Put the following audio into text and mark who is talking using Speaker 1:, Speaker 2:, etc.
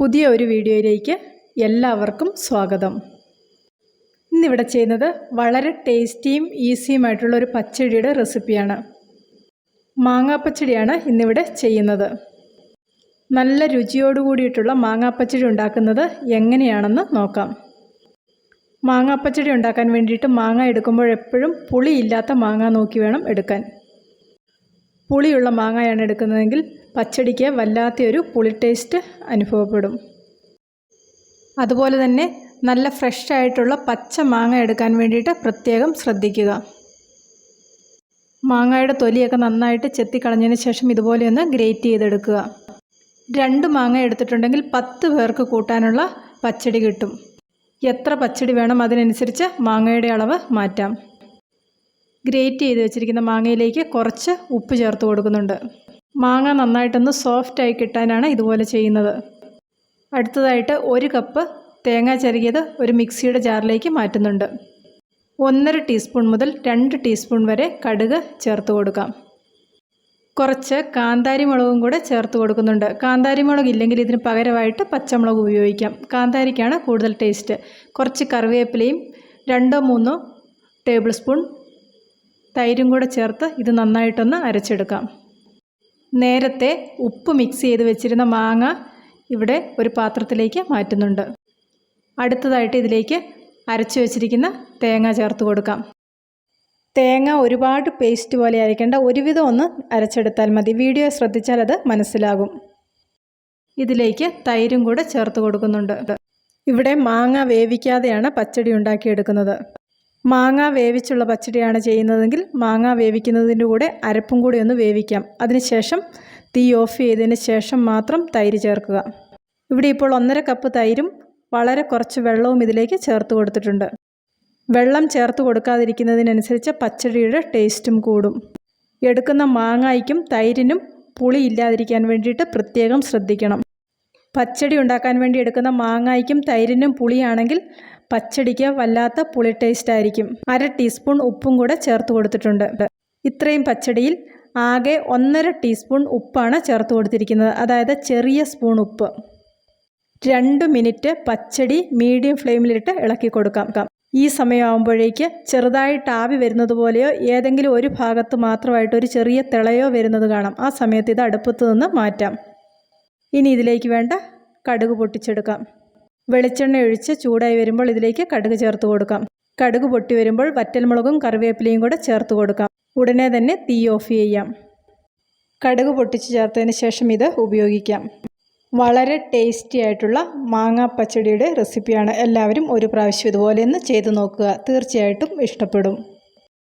Speaker 1: പുതിയ ഒരു വീഡിയോയിലേക്ക് എല്ലാവർക്കും സ്വാഗതം. ഇന്നിവിടെ ചെയ്യുന്നത് വളരെ ടേസ്റ്റിയും ഈസിയുമായിട്ടുള്ള ഒരു പച്ചടിയുടെ റെസിപ്പിയാണ്. മാങ്ങാപ്പച്ചടിയാണ് ഇന്നിവിടെ ചെയ്യുന്നത്. നല്ല രുചിയോട് കൂടിയിട്ടുള്ള മാങ്ങാപ്പച്ചടി ഉണ്ടാക്കുന്നത് എങ്ങനെയാണെന്ന് നോക്കാം. മാങ്ങാപ്പച്ചടി ഉണ്ടാക്കാൻ വേണ്ടിയിട്ട് മാങ്ങ എടുക്കുമ്പോൾ എപ്പോഴും പുളിയില്ലാത്ത മാങ്ങ നോക്കി വേണം എടുക്കാൻ. പുളിയുള്ള മാങ്ങയാണ് എടുക്കുന്നതെങ്കിൽ പച്ചടിക്ക് വല്ലാത്തൊരു പുളി ടേസ്റ്റ് അനുഭവപ്പെടും. അതുപോലെ തന്നെ നല്ല ഫ്രഷ് ആയിട്ടുള്ള പച്ച മാങ്ങ എടുക്കാൻ വേണ്ടിയിട്ട് പ്രത്യേകം ശ്രദ്ധിക്കുക. മാങ്ങയുടെ തൊലിയൊക്കെ നന്നായിട്ട് ചെത്തിക്കളഞ്ഞതിന് ശേഷം ഇതുപോലെ ഒന്ന് ഗ്രേറ്റ് ചെയ്തെടുക്കുക. രണ്ട് മാങ്ങ എടുത്തിട്ടുണ്ടെങ്കിൽ പത്ത് പേർക്ക് കൂട്ടാനുള്ള പച്ചടി കിട്ടും. എത്ര പച്ചടി വേണം അതിനനുസരിച്ച് മാങ്ങയുടെ അളവ് മാറ്റാം. ഗ്രേറ്റ് ചെയ്ത് വെച്ചിരിക്കുന്ന മാങ്ങയിലേക്ക് കുറച്ച് ഉപ്പ് ചേർത്ത് കൊടുക്കുന്നുണ്ട്. മാങ്ങ നന്നായിട്ടൊന്ന് സോഫ്റ്റായി കിട്ടാനാണ് ഇതുപോലെ ചെയ്യുന്നത്. അടുത്തതായിട്ട് ഒരു കപ്പ് തേങ്ങ ചെറുകിയത് ഒരു മിക്സിയുടെ ജാറിലേക്ക് മാറ്റുന്നുണ്ട്. ഒന്നര ടീസ്പൂൺ മുതൽ രണ്ട് ടീസ്പൂൺ വരെ കടുക് ചേർത്ത് കൊടുക്കാം. കുറച്ച് കാന്താരി മുളകും കൂടെ ചേർത്ത് കൊടുക്കുന്നുണ്ട്. കാന്താരി മുളക് ഇല്ലെങ്കിൽ ഇതിന് പകരമായിട്ട് പച്ചമുളക് ഉപയോഗിക്കാം. കാന്താരിക്കാണ് കൂടുതൽ ടേസ്റ്റ് കുറച്ച് കറിവേപ്പിലയും രണ്ടോ മൂന്നോ ടേബിൾ സ്പൂൺ തൈരും കൂടെ ചേർത്ത് ഇത് നന്നായിട്ടൊന്ന് അരച്ചെടുക്കാം. നേരത്തെ ഉപ്പ് മിക്സ് ചെയ്ത് വെച്ചിരുന്ന മാങ്ങ ഇവിടെ ഒരു പാത്രത്തിലേക്ക് മാറ്റുന്നുണ്ട്. അടുത്തതായിട്ട് ഇതിലേക്ക് അരച്ചു വെച്ചിരിക്കുന്ന തേങ്ങ ചേർത്ത് കൊടുക്കാം. തേങ്ങ ഒരുപാട് പേസ്റ്റ് പോലെ അരയ്ക്കേണ്ട ഒരുവിധം ഒന്ന് അരച്ചെടുത്താൽ മതി. വീഡിയോ ശ്രദ്ധിച്ചാൽ അത് മനസ്സിലാകും. ഇതിലേക്ക് തൈരും കൂടെ ചേർത്ത് കൊടുക്കുന്നുണ്ട്. ഇവിടെ മാങ്ങ വേവിക്കാതെയാണ് പച്ചടി ഉണ്ടാക്കിയെടുക്കുന്നത്. മാങ്ങ വേവിച്ചുള്ള പച്ചടിയാണ് ചെയ്യുന്നതെങ്കിൽ മാങ്ങ വേവിക്കുന്നതിന്റെ കൂടെ അരപ്പും കൂടി ഒന്ന് വേവിക്കാം. അതിനുശേഷം തീ ഓഫ് ചെയ്തതിന് ശേഷം മാത്രം തൈര് ചേർക്കുക. ഇവിടെ ഇപ്പോൾ ഒന്നര കപ്പ് തൈരും വളരെ കുറച്ച് വെള്ളവും ഇതിലേക്ക് ചേർത്ത് കൊടുത്തിട്ടുണ്ട്. വെള്ളം ചേർത്ത് കൊടുക്കാതിരിക്കുന്നതിനനുസരിച്ച് പച്ചടിയുടെ ടേസ്റ്റും കൂടും. എടുക്കുന്ന മാങ്ങായ്ക്കും തൈരിനും പുളി ഇല്ലാതിരിക്കാൻ വേണ്ടിയിട്ട് പ്രത്യേകം ശ്രദ്ധിക്കണം. പച്ചടി ഉണ്ടാക്കാൻ വേണ്ടി എടുക്കുന്ന മാങ്ങായ്ക്കും തൈരിനും പുളിയാണെങ്കിൽ പച്ചടിക്ക് വല്ലാത്ത പുളി ടേസ്റ്റ് ആയിരിക്കും. അര ടീസ്പൂൺ ഉപ്പും കൂടെ ചേർത്ത് കൊടുത്തിട്ടുണ്ട്. ഇത്രയും പച്ചടിയിൽ ആകെ ഒന്നര ടീസ്പൂൺ ഉപ്പാണ് ചേർത്ത് കൊടുത്തിരിക്കുന്നത്. അതായത് ചെറിയ സ്പൂൺ ഉപ്പ്. രണ്ട് മിനിറ്റ് പച്ചടി മീഡിയം ഫ്ലെയിമിലിട്ട് ഇളക്കി കൊടുക്കാം. ഈ സമയമാകുമ്പോഴേക്ക് ചെറുതായിട്ട് ആവി വരുന്നത് പോലെയോ ഏതെങ്കിലും ഒരു ഭാഗത്ത് മാത്രമായിട്ട് ഒരു ചെറിയ തിളയോ വരുന്നത് കാണാം. ആ സമയത്ത് ഇത് അടുപ്പത്ത് നിന്ന് മാറ്റാം. ഇനി ഇതിലേക്ക് വേണ്ട കടുക് പൊട്ടിച്ചെടുക്കാം. വെളിച്ചെണ്ണ ഒഴിച്ച് ചൂടായി വരുമ്പോൾ ഇതിലേക്ക് കടുക് ചേർത്ത് കൊടുക്കാം. കടുക് പൊട്ടി വരുമ്പോൾ വറ്റൽമുളകും കറിവേപ്പിലയും കൂടെ ചേർത്ത് കൊടുക്കാം. ഉടനെ തന്നെ തീ ഓഫ് ചെയ്യാം. കടുക് പൊട്ടിച്ച് ചേർത്തതിന് ശേഷം ഇത് ഉപയോഗിക്കാം. വളരെ ടേസ്റ്റി ആയിട്ടുള്ള മാങ്ങാ പച്ചടിയുടെ റെസിപ്പിയാണ്. എല്ലാവരും ഒരു പ്രാവശ്യം ഇതുപോലെ ഒന്ന് ചെയ്തു നോക്കുക. തീർച്ചയായിട്ടും ഇഷ്ടപ്പെടും.